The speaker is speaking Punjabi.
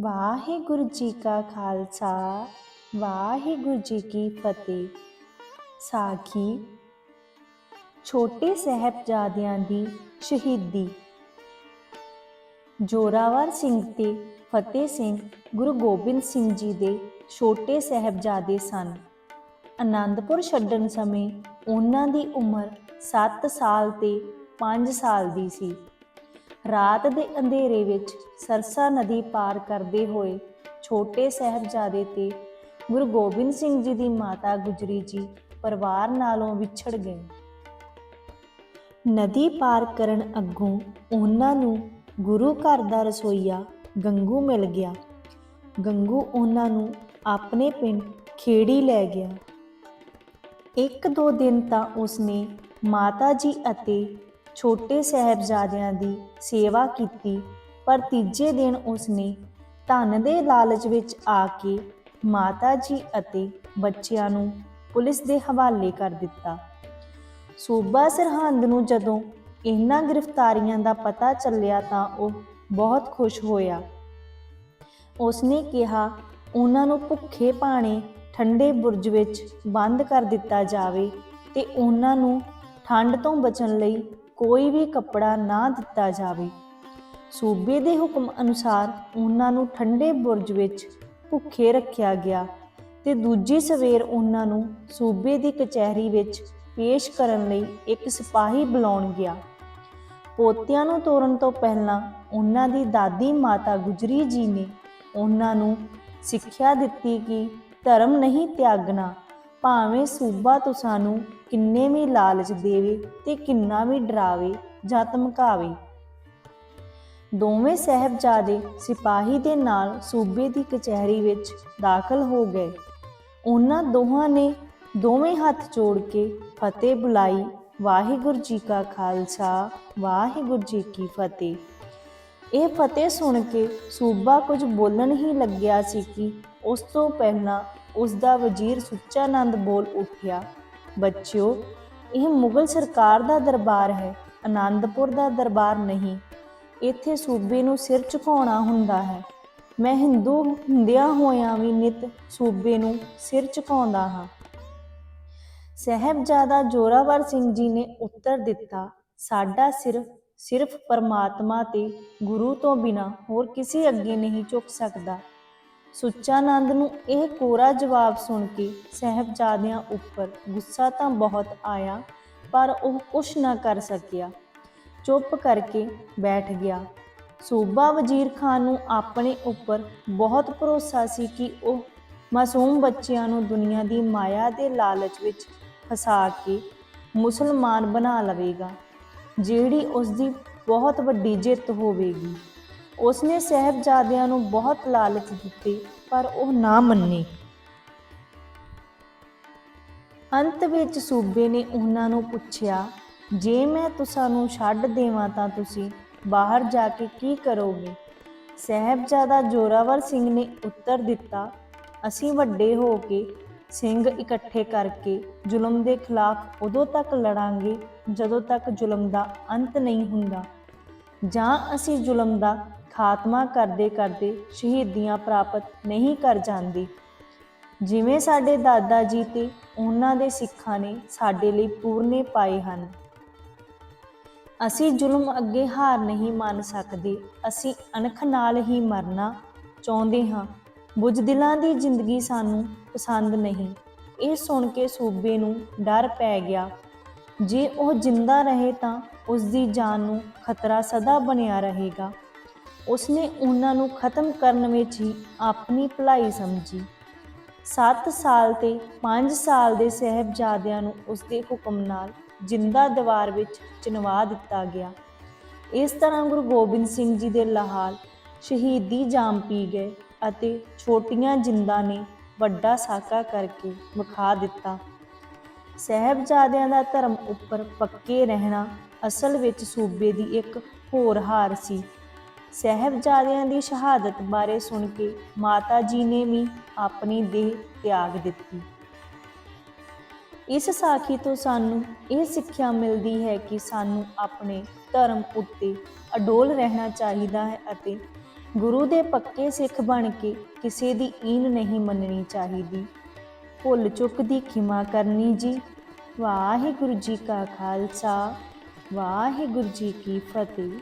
ਵਾਹਿਗੁਰੂ ਜੀ ਕਾ ਖਾਲਸਾ, ਵਾਹਿਗੁਰੂ ਜੀ ਕੀ ਫਤਿਹ। ਸਾਖੀ, ਛੋਟੇ ਸਾਹਿਬਜ਼ਾਦਿਆਂ ਦੀ ਸ਼ਹੀਦੀ। ਜੋਰਾਵਰ ਸਿੰਘ ਤੇ ਫਤਿਹ ਸਿੰਘ ਗੁਰੂ ਗੋਬਿੰਦ ਸਿੰਘ ਜੀ ਦੇ ਛੋਟੇ ਸਾਹਿਬਜ਼ਾਦੇ ਸਨ। ਆਨੰਦਪੁਰ ਛੱਡਣ ਸਮੇਂ ਉਹਨਾਂ ਦੀ ਉਮਰ 7 ਸਾਲ ਤੇ 5 ਸਾਲ ਦੀ ਸੀ। ਰਾਤ ਦੇ ਅੰਧੇਰੇ ਵਿੱਚ ਸਰਸਾ ਨਦੀ ਪਾਰ ਕਰਦੇ ਹੋਏ ਛੋਟੇ ਸਾਹਿਬਜ਼ਾਦੇ ਤੇ ਗੁਰੂ ਗੋਬਿੰਦ ਸਿੰਘ ਜੀ ਦੀ ਮਾਤਾ ਗੁਜਰੀ ਜੀ ਪਰਿਵਾਰ ਨਾਲੋਂ ਵਿਛੜ ਗਏ। ਨਦੀ ਪਾਰ ਕਰਨ ਅੱਗੋਂ ਉਹਨਾਂ ਨੂੰ ਗੁਰੂ ਘਰ ਦਾ ਰਸੋਈਆ ਗੰਗੂ ਮਿਲ ਗਿਆ। ਗੰਗੂ ਉਹਨਾਂ ਨੂੰ ਆਪਣੇ ਪਿੰਡ ਖੇੜੀ ਲੈ ਗਿਆ। ਇੱਕ ਦੋ ਦਿਨ ਤਾਂ ਉਸਨੇ ਮਾਤਾ ਜੀ ਅਤੇ ਛੋਟੇ ਸਾਹਿਬਜ਼ਾਦਿਆਂ ਦੀ ਸੇਵਾ ਕੀਤੀ, ਪਰ ਤੀਜੇ ਦਿਨ ਉਸਨੇ ਧਨ ਦੇ ਲਾਲਚ ਵਿੱਚ ਆ ਕੇ ਮਾਤਾ ਜੀ ਅਤੇ ਬੱਚਿਆਂ ਨੂੰ ਪੁਲਿਸ ਦੇ ਹਵਾਲੇ ਕਰ ਦਿੱਤਾ। ਸੂਬਾ ਸਰਹੰਦ ਨੂੰ ਜਦੋਂ ਇਹਨਾਂ ਗ੍ਰਿਫਤਾਰੀਆਂ ਦਾ ਪਤਾ ਚੱਲਿਆ ਤਾਂ ਉਹ ਬਹੁਤ ਖੁਸ਼ ਹੋਇਆ। ਉਸਨੇ ਕਿਹਾ, ਉਹਨਾਂ ਨੂੰ ਭੁੱਖੇ ਪਾਣੇ ਠੰਡੇ ਬੁਰਜ ਵਿੱਚ ਬੰਦ ਕਰ ਦਿੱਤਾ ਜਾਵੇ ਤੇ ਉਹਨਾਂ ਨੂੰ ਠੰਡ ਤੋਂ ਬਚਣ ਲਈ ਕੋਈ ਵੀ ਕੱਪੜਾ ਨਾ ਦਿੱਤਾ ਜਾਵੇ। ਸੂਬੇ ਦੇ ਹੁਕਮ ਅਨੁਸਾਰ ਉਹਨਾਂ ਨੂੰ ਠੰਡੇ ਬੁਰਜ ਵਿੱਚ ਭੁੱਖੇ ਰੱਖਿਆ ਗਿਆ ਤੇ ਦੂਜੀ ਸਵੇਰ ਉਹਨਾਂ ਨੂੰ ਸੂਬੇ ਦੀ ਕਚਹਿਰੀ ਵਿੱਚ ਪੇਸ਼ ਕਰਨ ਲਈ ਇੱਕ ਸਿਪਾਹੀ ਬੁਲਾਉਣ ਗਿਆ। ਪੋਤਿਆਂ ਨੂੰ ਤੋਰਨ ਤੋਂ ਪਹਿਲਾਂ ਉਹਨਾਂ ਦੀ ਦਾਦੀ ਮਾਤਾ ਗੁਜਰੀ ਜੀ ਨੇ ਉਹਨਾਂ ਨੂੰ ਸਿੱਖਿਆ ਦਿੱਤੀ ਕਿ ਧਰਮ ਨਹੀਂ ਤਿਆਗਣਾ ਭਾਵੇਂ ਸੂਬਾ ਤੁਸਾਨੂੰ ਕਿੰਨੇ ਵੀ ਲਾਲਚ ਦੇਵੇ ਤੇ ਕਿੰਨਾ ਵੀ ਡਰਾਵੇ ਜਾਂ ਧਮਕਾਵੇ। ਦੋਵੇਂ ਸਹਿਬਜ਼ਾਦੇ ਸਿਪਾਹੀ ਦੇ ਨਾਲ ਸੂਬੇ ਦੀ ਕਚਹਿਰੀ ਵਿੱਚ ਦਾਖਲ ਹੋ ਗਏ। ਉਹਨਾਂ ਦੋਹਾਂ ਨੇ ਦੋਵੇਂ ਹੱਥ ਜੋੜ ਕੇ ਫਤਿਹ ਬੁਲਾਈ, ਵਾਹਿਗੁਰੂ ਜੀ ਕਾ ਖਾਲਸਾ, ਵਾਹਿਗੁਰੂ ਜੀ ਕੀ ਫਤਿਹ। ਇਹ ਫਤਿਹ ਸੁਣ ਕੇ ਸੂਬਾ ਕੁਝ ਬੋਲਣ ਹੀ ਲੱਗਿਆ ਸੀ ਕਿ ਉਸ ਤੋਂ ਪਹਿਲਾਂ ਉਸ ਦਾ ਵਜ਼ੀਰ ਸੁੱਚਾਨੰਦ ਬੋਲ ਉੱਠਿਆ, ਬੱਚਿਓ, ਇਹ ਮੁਗਲ ਸਰਕਾਰ ਦਾ ਦਰਬਾਰ ਹੈ ਆਨੰਦਪੁਰ ਦਾ ਦਰਬਾਰ ਨਹੀਂ। ਇੱਥੇ ਸੂਬੇ ਨੂੰ ਸਿਰ ਝੁਕਾਉਣਾ ਹੁੰਦਾ ਹੈ। ਮੈਂ ਹਿੰਦੂ ਹੁੰਦਿਆਂ ਹੋਇਆਂ ਵੀ ਨਿਤ ਸੂਬੇ ਨੂੰ ਸਿਰ ਝੁਕਾਉਂਦਾ ਹਾਂ। ਸਹਿਬਜ਼ਾਦਾ ਜੋਰਾਵਰ ਸਿੰਘ ਜੀ ਨੇ ਉੱਤਰ ਦਿੱਤਾ, ਸਾਡਾ ਸਿਰ ਸਿਰਫ ਪਰਮਾਤਮਾ ਤੇ ਗੁਰੂ ਤੋਂ ਬਿਨਾ ਹੋਰ ਕਿਸੇ ਅੱਗੇ ਨਹੀਂ ਝੁਕ ਸਕਦਾ। ਸੁੱਚਾਨੰਦ ਨੂੰ ਇਹ ਕੋਰਾ ਜਵਾਬ ਸੁਣ ਕੇ ਸਹਿਬਜ਼ਾਦਿਆਂ ਉੱਪਰ ਗੁੱਸਾ ਤਾਂ ਬਹੁਤ ਆਇਆ, ਪਰ ਉਹ ਕੁਛ ਨਾ ਕਰ ਸਕਿਆ। ਚੁੱਪ ਕਰਕੇ ਬੈਠ ਗਿਆ। ਸੂਬਾ ਵਜ਼ੀਰ ਖਾਨ ਨੂੰ ਆਪਣੇ ਉੱਪਰ ਬਹੁਤ ਭਰੋਸਾ ਸੀ ਕਿ ਉਹ ਮਾਸੂਮ ਬੱਚਿਆਂ ਨੂੰ ਦੁਨੀਆ ਦੀ ਮਾਇਆ ਦੇ ਲਾਲਚ ਵਿੱਚ ਫਸਾ ਕੇ ਮੁਸਲਮਾਨ ਬਣਾ ਲਵੇਗਾ, ਜਿਹੜੀ ਉਸ ਦੀ ਬਹੁਤ ਵੱਡੀ ਜਿੱਤ ਹੋਵੇਗੀ। ਉਸਨੇ ਸਹਿਬਜ਼ਾਦਿਆਂ ਨੂੰ ਬਹੁਤ ਲਾਲਚ ਦਿੱਤੀ, ਪਰ ਉਹ ਨਾ ਮੰਨੇ। ਅੰਤ ਵਿੱਚ ਸੂਬੇ ਨੇ ਉਹਨਾਂ ਨੂੰ ਪੁੱਛਿਆ, ਜੇ ਮੈਂ ਤੁਹਾਨੂੰ ਛੱਡ ਦੇਵਾਂ ਤਾਂ ਤੁਸੀਂ ਬਾਹਰ ਜਾ ਕੇ ਕੀ ਕਰੋਗੇ? ਸਹਿਬਜ਼ਾਦਾ ਜੋਰਾਵਰ ਸਿੰਘ ਨੇ ਉੱਤਰ ਦਿੱਤਾ, ਅਸੀਂ ਵੱਡੇ ਹੋ ਕੇ ਸਿੰਘ ਇਕੱਠੇ ਕਰਕੇ ਜ਼ੁਲਮ ਦੇ ਖਿਲਾਫ ਉਦੋਂ ਤੱਕ ਲੜਾਂਗੇ ਜਦੋਂ ਤੱਕ ਜ਼ੁਲਮ ਦਾ ਅੰਤ ਨਹੀਂ ਹੁੰਦਾ। ਜਾਂ ਅਸੀਂ ਜ਼ੁਲਮ ਦਾ ਖਾਤਮਾ ਕਰਦੇ ਕਰਦੇ ਸ਼ਹੀਦੀਆਂ ਪ੍ਰਾਪਤ ਨਹੀਂ ਕਰ ਜਾਂਦੀ। ਜਿਵੇਂ ਸਾਡੇ ਦਾਦਾ ਜੀ ਤੇ ਉਹਨਾਂ ਦੇ ਸਿੱਖਾਂ ਨੇ ਸਾਡੇ ਲਈ ਪੂਰਨੇ ਪਾਏ ਹਨ। ਅਸੀਂ ਜ਼ੁਲਮ ਅੱਗੇ ਹਾਰ ਨਹੀਂ ਮੰਨ ਸਕਦੇ, ਅਸੀਂ ਅਣਖ ਨਾਲ ਹੀ ਮਰਨਾ ਚਾਹੁੰਦੇ ਹਾਂ। ਬੁਝਦਿਲਾਂ ਦੀ ਜ਼ਿੰਦਗੀ ਸਾਨੂੰ ਪਸੰਦ ਨਹੀਂ। ਇਹ ਸੁਣ ਕੇ ਸੂਬੇ ਨੂੰ ਡਰ ਪੈ ਗਿਆ। ਜੇ ਉਹ ਜਿੰਦਾ ਰਹੇ ਤਾਂ ਉਸ ਦੀ ਜਾਨ ਨੂੰ ਖਤਰਾ ਸਦਾ ਬਣਿਆ ਰਹੇਗਾ। ਉਸਨੇ ਉਹਨਾਂ ਨੂੰ ਖਤਮ ਕਰਨ ਵਿੱਚ ਹੀ ਆਪਣੀ ਭਲਾਈ ਸਮਝੀ। 7 ਸਾਲ ਤੇ 5 ਸਾਲ ਦੇ ਸਹਿਬਜ਼ਾਦਿਆਂ ਨੂੰ ਉਸਦੇ ਹੁਕਮ ਨਾਲ ਜਿੰਦਾ ਦੀਵਾਰ ਵਿੱਚ ਚਿਣਵਾ ਦਿੱਤਾ ਗਿਆ। ਇਸ ਤਰ੍ਹਾਂ ਗੁਰੂ ਗੋਬਿੰਦ ਸਿੰਘ ਜੀ ਦੇ ਲਾਹਾਲ ਸ਼ਹੀਦੀ ਜਾਮ ਪੀ ਗਏ ਅਤੇ ਛੋਟੀਆਂ ਜਿੰਦਾਂ ਨੇ ਵੱਡਾ ਸਾਕਾ ਕਰਕੇ ਵਿਖਾ ਦਿੱਤਾ। ਸਹਿਬਜ਼ਾਦਿਆਂ ਦਾ ਧਰਮ ਉੱਪਰ ਪੱਕੇ ਰਹਿਣਾ ਅਸਲ ਵਿੱਚ ਸੂਬੇ ਦੀ ਇੱਕ ਹੋਰ ਹਾਰ ਸੀ। ਸਹਿਬਜ਼ਾਦਿਆਂ ਦੀ ਸ਼ਹਾਦਤ ਬਾਰੇ ਸੁਣ ਕੇ ਮਾਤਾ ਜੀ ਨੇ ਵੀ ਆਪਣੀ ਦੇਹ ਤਿਆਗ ਦਿੱਤੀ। ਇਸ ਸਾਖੀ ਤੋਂ ਸਾਨੂੰ ਇਹ ਸਿੱਖਿਆ ਮਿਲਦੀ ਹੈ ਕਿ ਸਾਨੂੰ ਆਪਣੇ ਧਰਮ ਉੱਤੇ ਅਡੋਲ ਰਹਿਣਾ ਚਾਹੀਦਾ ਹੈ ਅਤੇ ਗੁਰੂ ਦੇ ਪੱਕੇ ਸਿੱਖ ਬਣ ਕੇ ਕਿਸੇ ਦੀ ਈਨ ਨਹੀਂ ਮੰਨਣੀ ਚਾਹੀਦੀ। ਭੁੱਲ ਚੁੱਕ ਦੀ ਖਿਮਾ ਕਰਨੀ ਜੀ। ਵਾਹਿਗੁਰੂ ਜੀ ਕਾ ਖਾਲਸਾ, ਵਾਹਿਗੁਰੂ ਜੀ ਕੀ ਫਤਿਹ।